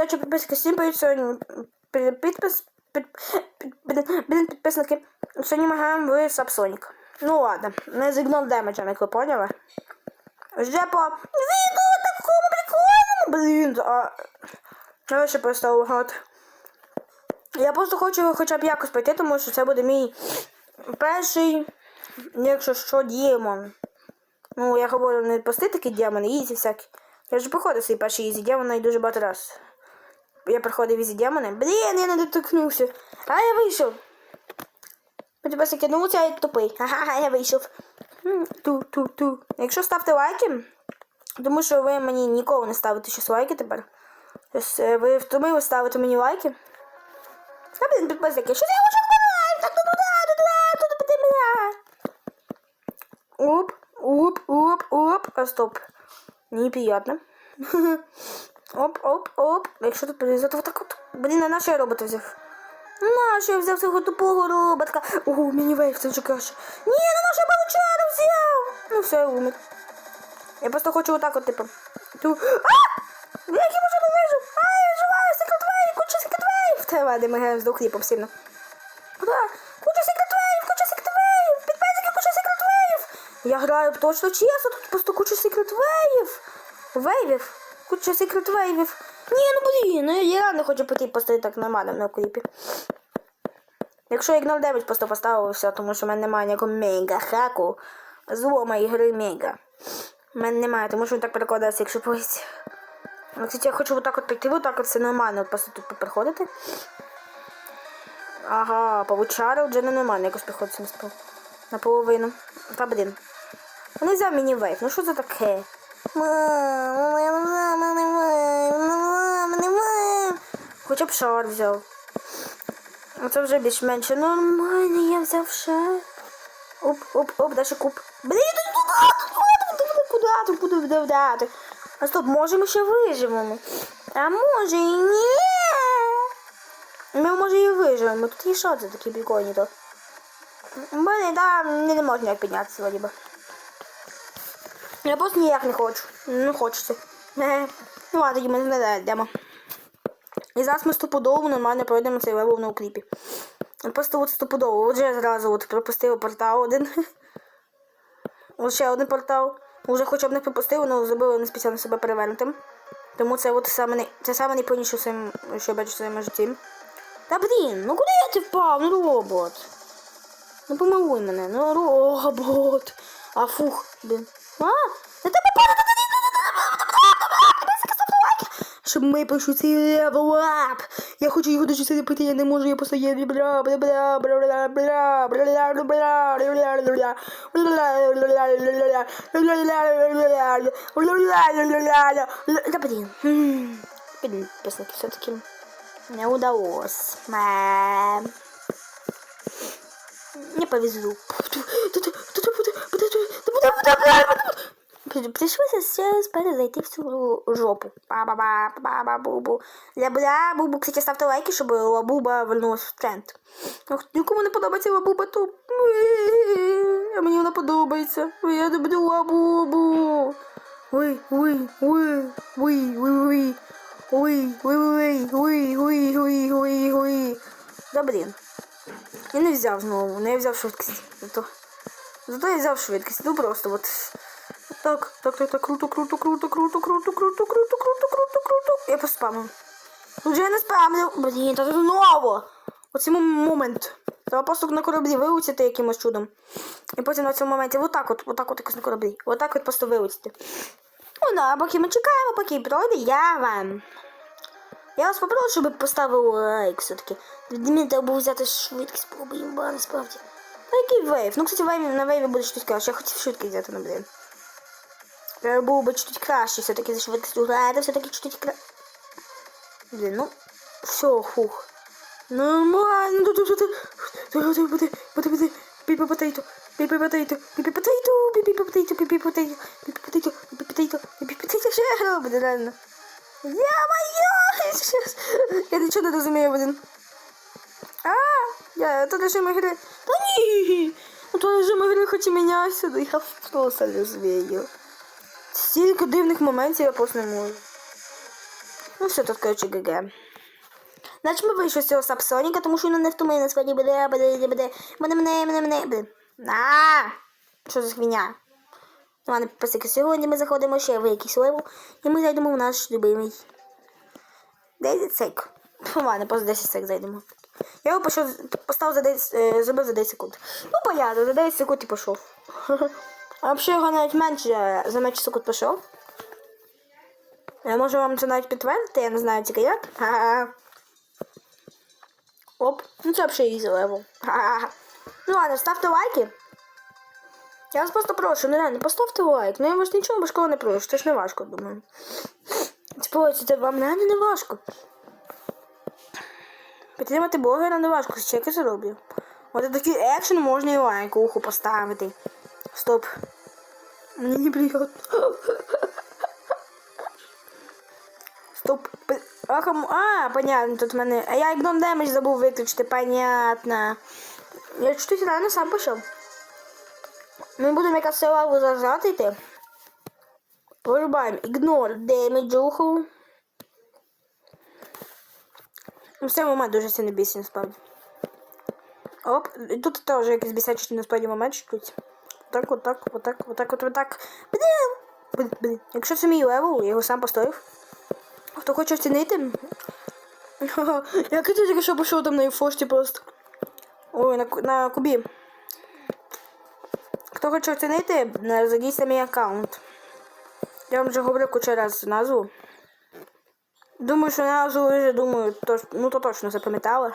Короче, підписники, всім привіт сьогодні. Підпис... Під, підписники. Сьогодні ми граємо в Сапсонік. Ну ладно, не з ігнор демеджем, як ви поняли. Вже по відео такому прикольному, блін, а... Ще просто грати. Я просто хочу хоча б якось пройти, тому що це буде мій перший, якщо що, демон. Ну, я говорю, не прості такі демони, ізі всякі. Я вже проходив свій перший ізі демона і дуже багато раз. Я проходив ізі демони. Блін, я не дотикнувся. А я вийшов. Сподіваюся, ну це я тупий. Ага, я вийшов. Ту-ту-ту. Якщо ставте лайки, тому що ви мені ніколи не ставите щось лайки тепер. Тобто, е, ви втомили ставити мені лайки. А блін, підписники, що я можу лайк? Так туди, бля. Оп, оп, оп, оп. А стоп. Неприятно. Оп, оп, оп. Якщо тут повезет, вот так от. Блін, а на що я робота взяв? На я взяв цього тупого роботка? Ого, мінівейв, це вже краще. Ні, на нашу паучару взяв. Ну все, я умер. Я просто хочу отак от, типу. Ту... А! Як я можу вижу? А, я живаю, секретвейв, куча секретвейв. Та ладно, ми граємо з двохліпом сильно. Куда? Куча секретвейв, куча секретвейв, підписики, куча секретвейв. Я граю точно чесно, тут просто куча секретвейв. Вейвів. Куча секретвейвів. Ні, ну блін, ну я реально хочу піти поставити так нормально на кліпі. Якщо я 09 просто поставив все, тому що в мене немає ніякого мега хаку злома ігри мега. У мене немає, тому що він так перекладається, якщо поїсть. Ну, кстати, я хочу отак от піти, отак от все нормально, от просто тут приходити. Ага, павучара вже не нормально, якось приходиться на. Наполовину. Та блін. Вони взяв мені вейв, ну що це таке? Хоча б шар взяв. Оце вже більш-менше нормально, я взяв шар. Оп, оп, оп, дальше куб. Блін, куди, куди, куди, куди, куди, куди. А стоп, може ми ще виживемо. А може і ні. Ми може і виживемо. Тут є це такі прикольні то. Блін, там не, можна піднятися, вроді би. Я просто ніяк не хочу. Не хочеться. Е, Ну ладно, ми не йдемо. І зараз ми стопудово нормально пройдемо цей левел на кліпі. Просто от стопудово. От же я зразу от пропустив портал один. От ще один портал. Уже хоча б не пропустив, але зробили не спеціально себе перевернутим. Тому це от саме не, це саме найповніше, що я бачу в своєму житті. Та блін, ну куди я ти впав? Ну робот. Ну помилуй мене, ну робот. А фух, блін. А, на тебе падає, щоб ми цей левел ап. Я хочу його дуже сильно пройти, я не можу, я просто є бля бля бля бля бля бля бля бля бля бля Да блин. Блин, песенки все-таки не удалось. Не повезло. Пришлося сейчас перезайти в цю жопу. Ба-ба-ба, ба-ба-бу-бу. Ля-бля, бубу, кстати, ставте лайки, щоб лабуба вернулась в тренд. Ох, нікому не подобається лабуба, то а мені вона подобається. Я люблю лабубу. Ой, ой, ой, ой, ой, ой, ой, ой, ой, ой, ой, ой, ой. Да блін. Я не взяв знову, не взяв швидкість. Зато, я взяв швидкість. Ну просто от. Так, так, так, так, круто, круто, круто, круто, круто, круто, круто, круто, круто, круто. Я поспамив. Тут же я не спамлю. Блін, та знову. Оцей момент. Треба просто на кораблі вилучити якимось чудом. І потім на цьому моменті отак от, отак от якось на кораблі. Отак от просто вилучити. Ну да, поки ми чекаємо, поки пройде, я вам. Я вас попрошу, щоб ви поставили лайк все-таки. Мені треба було взяти швидкість, було б насправді. Який вейв? Ну, кстати, вейв, на вейві буде щось краще. Я хотів швидкість взяти, ну, блін. Треба було би чуть краще все-таки за швидкістю грати, все-таки чуть краще. Блін, ну, все, фух. Нормально, тут, тут, тут, тут, тут, буде, буде, буде, піпі потейто, піпі потейто, піпі потейто, піпі потейто, піпі потейто, піпі потейто, піпі потейто, піпі потейто, що я роблю, реально. Я-моё, сейчас, я нічого не розумію, блін. А, я, то игры. Да ні, ну то режим игры хоч і мінявся, ну я просто розумію. Стільки дивних моментів я просто не можу. Ну все, тут, коротше, ГГ. Значить, ми вийшли з цього Сапсоніка, тому що він не втомив нас буде, буде, буде, буде, мене, мене, мене, буде. А, що за хвіня? Ну, ладно, підписники, сьогодні ми заходимо ще в якийсь левел, і ми зайдемо в наш любимий 10 сек. Ну, ладно, просто 10 сек зайдемо. Я його пішов, поставив за 10, е, зробив за 10 секунд. Ну, понятно, за 10 секунд і пішов. А взагалі його навіть менше, за менше секунд пішов. Я можу вам це навіть підтвердити, я не знаю тільки як. Оп, ну це взагалі ізі левел. Ну ладно, ставте лайки. Я вас просто прошу, ну реально, поставте лайк. Ну я вас нічого важкого не прошу, це ж не важко, думаю. Типу, це вам реально не важко. Підтримати блогера не важко, чеки зароблю. От такий екшен можна і лайк уху поставити. Стоп. Мені неприємно. Стоп. А, а, понятно, тут в мене. А я ігном демедж забув виключити, понятно. Я чуть реально сам пішов. Ми будемо якраз силаву зажати йти. Вирубаємо ігнор демеджуху. Ну, цей момент дуже сильно бісить, насправді. Оп, і тут теж якийсь бісячий насправді момент чуть. Так, отак, отак, отак, от отак. Блін! Блін. Якщо це мій левел, я його сам поставив. Хто хоче оцінити? Як ти тільки що пішов там на інфошті просто. Ой, на, на кубі. Хто хоче оцінити, е, зайдіть на мій аккаунт. Я вам вже говорив куча раз назву. Думаю, що назву вже думаю, то, ну то точно запам'ятали.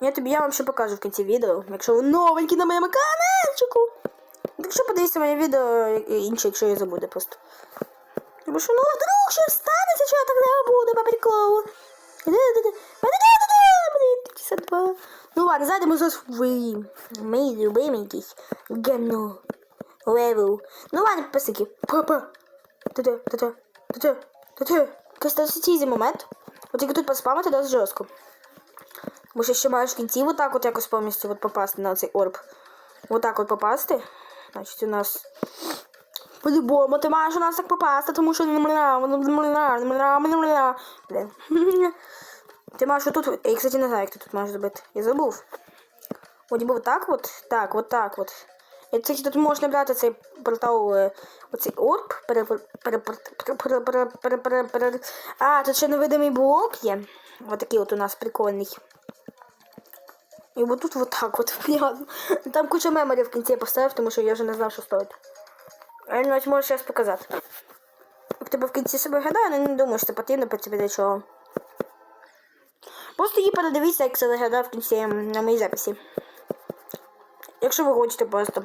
Я тобі я вам ще покажу в кінці відео, якщо ви новенькі на моєму каналчику. Якщо подивіться моє відео е, інше, якщо я забуду просто. Тому що ну вдруг щось станеться, що я так не буду по приколу. Ну ладно, зайдемо зараз в мій любимий якийсь гемно. Левел. Ну ладно, підписники. Папа. Та-та, та-та, та-та, та-та. Якийсь ізі момент. От тільки тут поспамити досить жорстко. Тому що ще маєш в кінці отак от якось повністю от попасти на цей орб. Отак от попасти. Значить, у нас по-любому ти маєш у нас так попасти, тому що Блін. Ти маєш отут. Я, кстати, не знаю, як ти тут маєш зробити. Я забув. От ніби отак от. Так, от так от. Тільки тут можна брати цей портал, оцей орб. А, тут ще невидимий блок є. Ось такий от у нас прикольний. І вот тут вот так от. Там куча меморів в кінці я поставив, тому що я вже не знав, що стоїть. Я навіть можу зараз показати. Як тебе в кінці себе гадаю, але не думаю, що це потрібно по тебе для чого. Просто її передивіться, як це виглядає в кінці на моїй записі. Якщо ви хочете просто.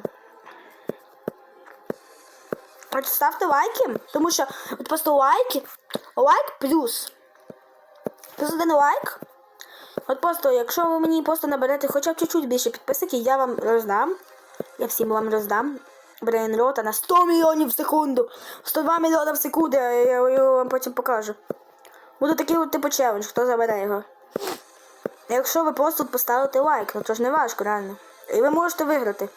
От ставте лайки, тому що от просто лайки, лайк плюс. Плюс один лайк. От просто, якщо ви мені просто наберете хоча б чуть-чуть більше підписників, я вам роздам. Я всім вам роздам. Брейнрота на 100 мільйонів в секунду. 102 мільйони в секунду, я, я його вам потім покажу. Буде такий от типу челендж, хто забере його. Якщо ви просто поставите лайк, ну то ж не важко, реально. І ви можете виграти.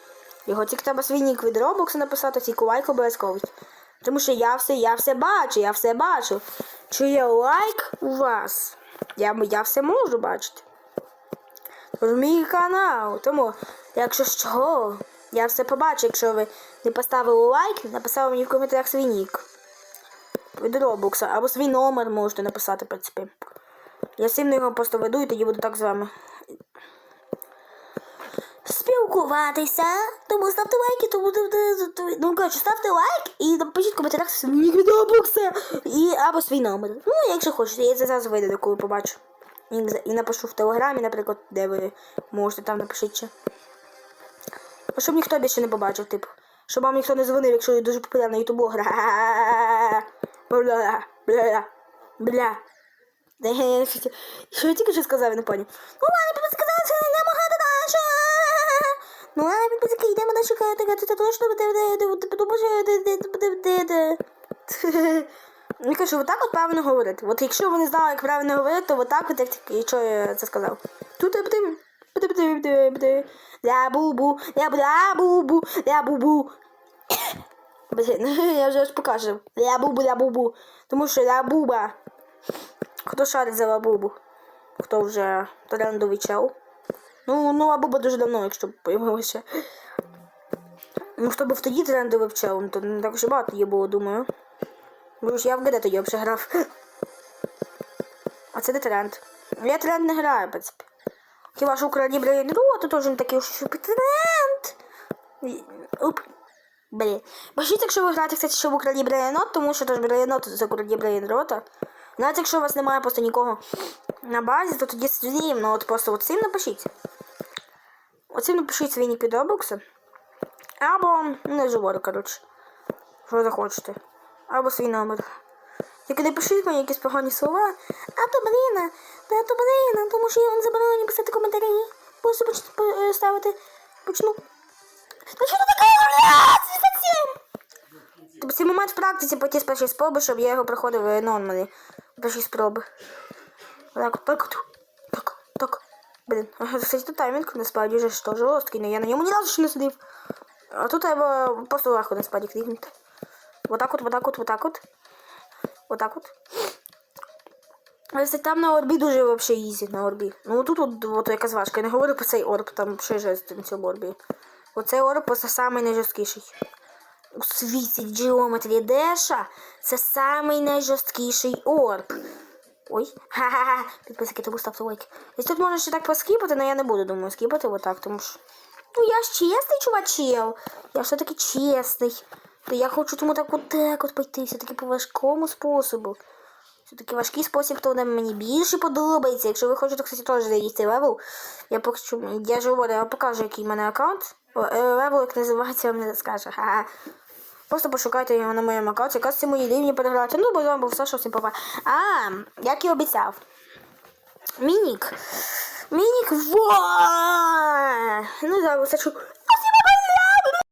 Його тільки треба свій нік від Roblox написати, тільки лайк обов'язковий. Тому що я все, я все бачу, я все бачу. Чи є лайк у вас? Я, я все можу бачити. Тож мій канал. Тому, якщо що, я все побачу, якщо ви не поставили лайк, написали мені в коментарях свій нік. Від Roblox, або свій номер можете написати, в принципі. Я сильно його просто веду і тоді буду так з вами. Спілкуватися, тому ставте лайки, тому ну коротше, ставте лайк і напишіть в коментарях свій нік і або свій номер. Ну, якщо хочете, я це зараз вийду, коли побачу. І, напишу в телеграмі, наприклад, де ви можете там напишіть. А щоб ніхто більше не побачив, типу. Щоб вам ніхто не дзвонив, якщо ви дуже популярна ютубогра. Бля, бля, бля. Що я тільки що сказав, я не поняв. Ну ладно, що не намагати далі. Ну ладно, підписки, йдемо далі шукати, це точно буде. Я кажу, отак от правильно говорити. От якщо ви не знали, як правильно говорити, то отак от, як якщо я це сказав. Тут ля бу-бу, бля бу-бу, ля бу-бу. Блін, я вже аж покажу. Ля бу-бу, ля бу-бу. Тому що Лабуба. Хто шарить за Лабубу? Хто вже трендовий чел? Ну, ну Лабуба дуже давно, якщо появилося. Ну, хто був тоді трендовий челом, то не так вже багато її було, думаю. Бо ж я в ГД тоді взагалі грав. А це не тренд. Ну, Я тренд не граю, в принципі. Хіба ж Україні Брейн Ру, то теж не такий і тренд. Уп. Блін. Бачите, якщо ви граєте, кстати, що в Україні Брейнот, тому що теж Брейнот з Україні Брейнрота. Навіть якщо у вас немає просто нікого на базі, то тоді стрімно, от просто от цим напишіть. Оцим напишіть свій Roblox. Або не говорю, коротше. Що захочете. Або свій номер. Тільки не мені якісь погані слова. А то блін, та то блін, тому що я вам забороню писати коментарі. Просто почну ставити. Почну. Та що ти таке? Тобто цей момент в практиці пойти з першої спроби, щоб я його проходив е, нормально. Перші спроби. Так, так. Блін, кстати, тут таймінг насправді вже що жорсткий, але я на ньому ні разу ще не сидів. А тут треба просто легко насправді клікнути. Вот так от, вот так от, вот так от. Вот так от. Але там на орбі дуже вообще ізі на орбі. Ну тут от, от якась важка. Я не говорю про цей орб, там ще жесть на цьому орбі. Оцей орб просто самий найжорсткіший. У світі Geometry Dash це самий найжорсткіший орб. Ой, ха-ха-ха, підписники, тому ставте лайки. І тут можна ще так поскіпати, але я не буду, думаю, скіпати отак, тому що. Ну я ж чесний чувачел. Я ж все-таки чесний. То я хочу тому так от так от пойти, все-таки по важкому способу. Все-таки важкий спосіб, то мені більше подобається. Якщо ви хочете, кстати, теж цей левел. Я поки що, я ж говорю, я покажу, який в мене аккаунт. Е, Левел, як називається, вам не скаже. Ха-ха. Просто пошукайте його на моєму аккаунті. Якраз ці мої рівні переграти. Ну, бо з вами був Саша, всім папа. А, як і обіцяв. Мінік. Мінік. Во! Ну, зараз. А